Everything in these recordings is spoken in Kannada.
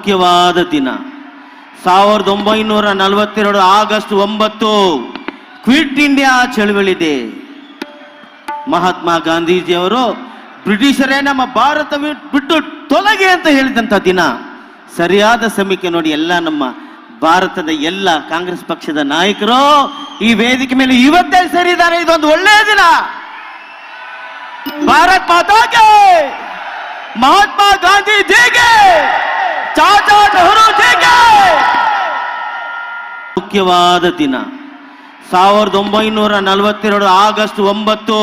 ಮುಖ್ಯವಾದ ದಿನ. ಸಾವಿರದ ಒಂಬೈನೂರ ನಲವತ್ತೆರಡು ಆಗಸ್ಟ್ ಒಂಬತ್ತು ಕ್ವಿಟ್ ಇಂಡಿಯಾ ಚಳವಳಿದೆ. ಮಹಾತ್ಮ ಗಾಂಧೀಜಿಯವರು ಬ್ರಿಟಿಷರೇ ನಮ್ಮ ಭಾರತ ಬಿಟ್ಟು ತೊಲಗೆ ಅಂತ ಹೇಳಿದಂಥ ದಿನ. ಸರಿಯಾದ ಸಮೀಕ್ಷೆ ನೋಡಿ ಎಲ್ಲ ನಮ್ಮ ಭಾರತದ ಎಲ್ಲ ಕಾಂಗ್ರೆಸ್ ಪಕ್ಷದ ನಾಯಕರು ಈ ವೇದಿಕೆ ಮೇಲೆ ಇವತ್ತೇ ಸೇರಿದ್ದಾರೆ. ಇದೊಂದು ಒಳ್ಳೆಯ ದಿನ. ಭಾರತ್ ಮಾತಾಗೆ! ಮಹಾತ್ಮ ಗಾಂಧಿ ಜಿಗೆ ಮುಖ್ಯವಾದ ದಿನ. ಸಾವಿರದ ಒಂಬೈನೂರ ನಲವತ್ತೆರಡು ಆಗಸ್ಟ್ ಒಂಬತ್ತು,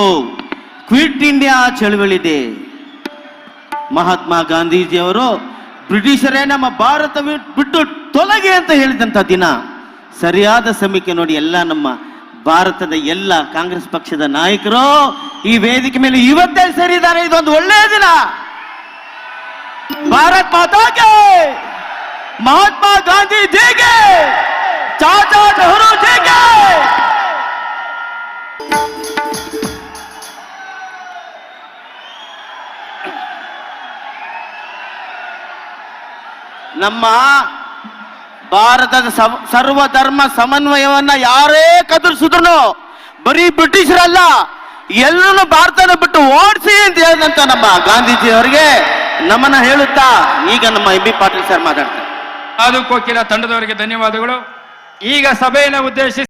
ಕ್ವಿಟ್ ಇಂಡಿಯಾ ಚಳವಳಿದೆ. ಮಹಾತ್ಮ ಗಾಂಧೀಜಿಯವರು ಬ್ರಿಟಿಷರೇ ನಮ್ಮ ಭಾರತ ಬಿಟ್ಟು ತೊಲಗೆ ಅಂತ ಹೇಳಿದಂಥ ದಿನ. ಸರಿಯಾದ ಸಮಯಕ್ಕೆ ನೋಡಿ ಎಲ್ಲ ನಮ್ಮ ಭಾರತದ ಎಲ್ಲ ಕಾಂಗ್ರೆಸ್ ಪಕ್ಷದ ನಾಯಕರು ಈ ವೇದಿಕೆ ಮೇಲೆ ಇವತ್ತೇ ಸೇರಿದ್ದಾರೆ. ಇದೊಂದು ಒಳ್ಳೆಯ ದಿನ. ಭಾರತ್ ಮಾತಾಗೆ! ಮಹಾತ್ಮ ಗಾಂಧಿ ಜಿಗೆ ನಮ್ಮ ಭಾರತದ ಸರ್ವ ಸರ್ವಧರ್ಮ ಸಮನ್ವಯವನ್ನ ಯಾರೇ ಕದರ್ಸಿದ್ರು ಬರೀ ಬ್ರಿಟಿಷರಲ್ಲ ಎಲ್ಲರೂ ಭಾರತನ ಬಿಟ್ಟು ಓಡಿಸಿ ಅಂತ ಹೇಳಿದಂತ ನಮ್ಮ ಗಾಂಧೀಜಿ ಅವರಿಗೆ ನಮನ ಹೇಳುತ್ತಾ ಈಗ ನಮ್ಮ ಎಂ ಬಿ ಪಾಟೀಲ್ ಸರ್ ಮಾತಾಡ್ತಾರೆ. ಕೋಕಿಲ ತಂಡದವರಿಗೆ ಧನ್ಯವಾದಗಳು. ಈಗ ಸಭೆಯನ್ನು ಉದ್ದೇಶಿಸಿ